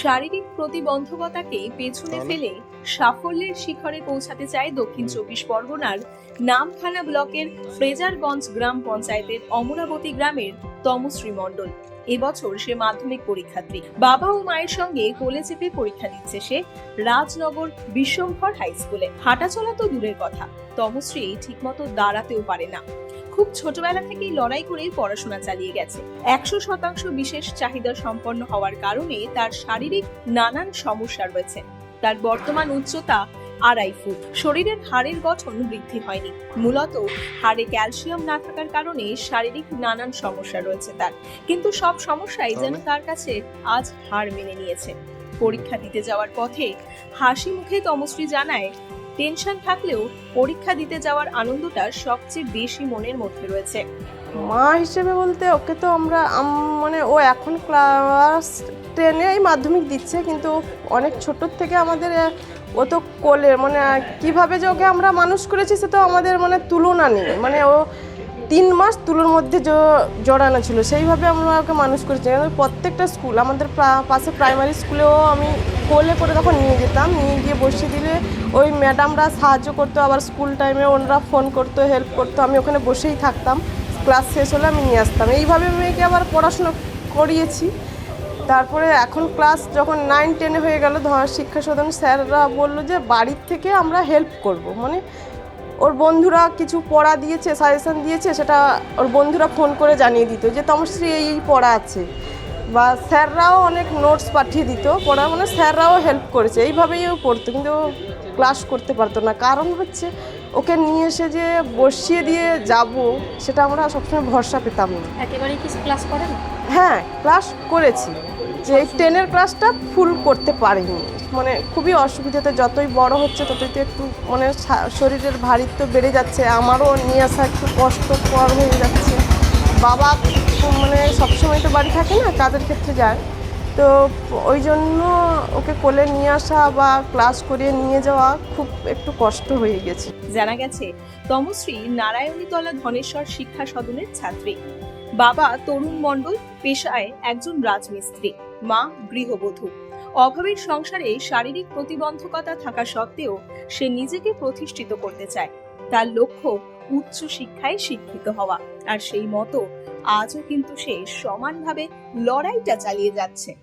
শারীরিক প্রতিবন্ধকতাকে পেছনে ফেলে সাফল্যের শিখরে পৌঁছাতে চায় দক্ষিণ চব্বিশ পরগনার নামখানা ব্লকের ফ্রেজারগঞ্জ গ্রাম পঞ্চায়েতের অমরাবতী গ্রামের তমশ্রী মণ্ডল। এবছর সে মাধ্যমিক পরীক্ষার্থী। বাবা ও মায়ের সঙ্গে কোলে চেপে পরীক্ষা দিচ্ছে সে রাজনগর বিশ্বম্ভর হাই স্কুলে। হাঁটা চলা তো দূরের কথা তমশ্রী ঠিকমতো দাঁড়াতেও পারে না। খুব ছোটবেলা থেকেই লড়াই করে পড়াশোনা চালিয়ে গেছে। একশো শতাংশ বিশেষ চাহিদা সম্পন্ন হওয়ার কারণে তার শারীরিক নানান সমস্যা রয়েছে। তার বর্তমান উচ্চতা আড়াই ফুট। শরীরের হাড়ের গঠন বৃদ্ধি হয়নি। মূলত হাড়ে ক্যালসিয়াম না থাকার কারণে শারীরিক নানান সমস্যা রয়েছে তার। কিন্তু সব সমস্যাই যেন তার কাছে আজ হাড় মেনে নিয়েছে। পরীক্ষা দিতে যাওয়ার পথে হাসি মুখে তমশ্রী জানায় টেনশন থাকলেও পরীক্ষা দিতে যাওয়ার আনন্দটা সবচেয়ে বেশি মনের মধ্যে রয়েছে। মা হিসেবে বলতে ওকে তো আমরা মানে ও এখন ক্লাস টেনে মাধ্যমিক দিচ্ছে, কিন্তু অনেক ছোটোর থেকে আমাদের ও তো কোলে মানে কীভাবে যে ওকে আমরা মানুষ করেছি সে তো আমাদের মানে তুলনা নেই। মানে ও তিন মাস তুলোর মধ্যে জড়ানো ছিল। সেইভাবে আমরা ওকে মানুষ করেছি। প্রত্যেকটা স্কুল, আমাদের পাশে প্রাইমারি স্কুলেও আমি কোলে করে তখন নিয়ে যেতাম। নিয়ে গিয়ে বসিয়ে দিলে ওই ম্যাডামরা সাহায্য করতো, আবার স্কুল টাইমে ওনারা ফোন করতো, হেল্প করতো। আমি ওখানে বসেই থাকতাম। ক্লাস শেষ হলে আমি নিয়ে আসতাম। এইভাবে মেয়েকে আবার পড়াশোনা করিয়েছি। তারপরে এখন ক্লাস যখন নাইন, টেনে হয়ে গেল ধর শিক্ষা সদন স্যাররা বলল যে, বাড়ির থেকে আমরা হেল্প করব। মানে ওর বন্ধুরা কিছু পড়া দিয়েছে সাজেশন দিয়েছে সেটা ওর বন্ধুরা ফোন করে জানিয়ে দিত যে তমশ্রী এই এই পড়া আছে। বা স্যাররাও অনেক নোটস পাঠিয়ে দিত পড়া মানে স্যাররাও হেল্প করেছে। এইভাবেই ও পড়তো কিন্তু ক্লাস করতে পারতো না। কারণ হচ্ছে ওকে নিয়ে এসে যে বসিয়ে দিয়ে যাব সেটা আমরা সবসময় ভরসা পেতাম না। একেবারেই কি ক্লাস করে না হ্যাঁ ক্লাস করেছি। যে টেনের ক্লাসটা ফুল করতে পারিনি। মানে খুবই অসুবিধাতে যতই বড় হচ্ছে ততই তো একটু মানে শরীরের ভারিত্ব বেড়ে যাচ্ছে, আমারও নিয়ে আসা একটু কষ্টকর হয়ে যাচ্ছে। বাবা মানে সবসময় তো বাড়ি থাকে না, কাজের ক্ষেত্রে যায়। তো ওই জন্য ওকে কোলে নিয়ে আসা বা ক্লাস করিয়ে নিয়ে যাওয়া খুব একটু কষ্ট হয়ে গেছে। জানা গেছে, তমশ্রী নারায়ণীতলা ধনেশ্বর শিক্ষা সদনের ছাত্রী। বাবা তরুণ মণ্ডল পেশায় একজন রাজমিস্ত্রি, মা গৃহবধূ। অভাবের সংসারে শারীরিক প্রতিবন্ধকতা থাকা সত্ত্বেও সে নিজেকে প্রতিষ্ঠিত করতে চায়। তার লক্ষ্য উচ্চ শিক্ষায় শিক্ষিত হওয়া। আর সেই মতো আজও কিন্তু সে সমানভাবে লড়াইটা চালিয়ে যাচ্ছে।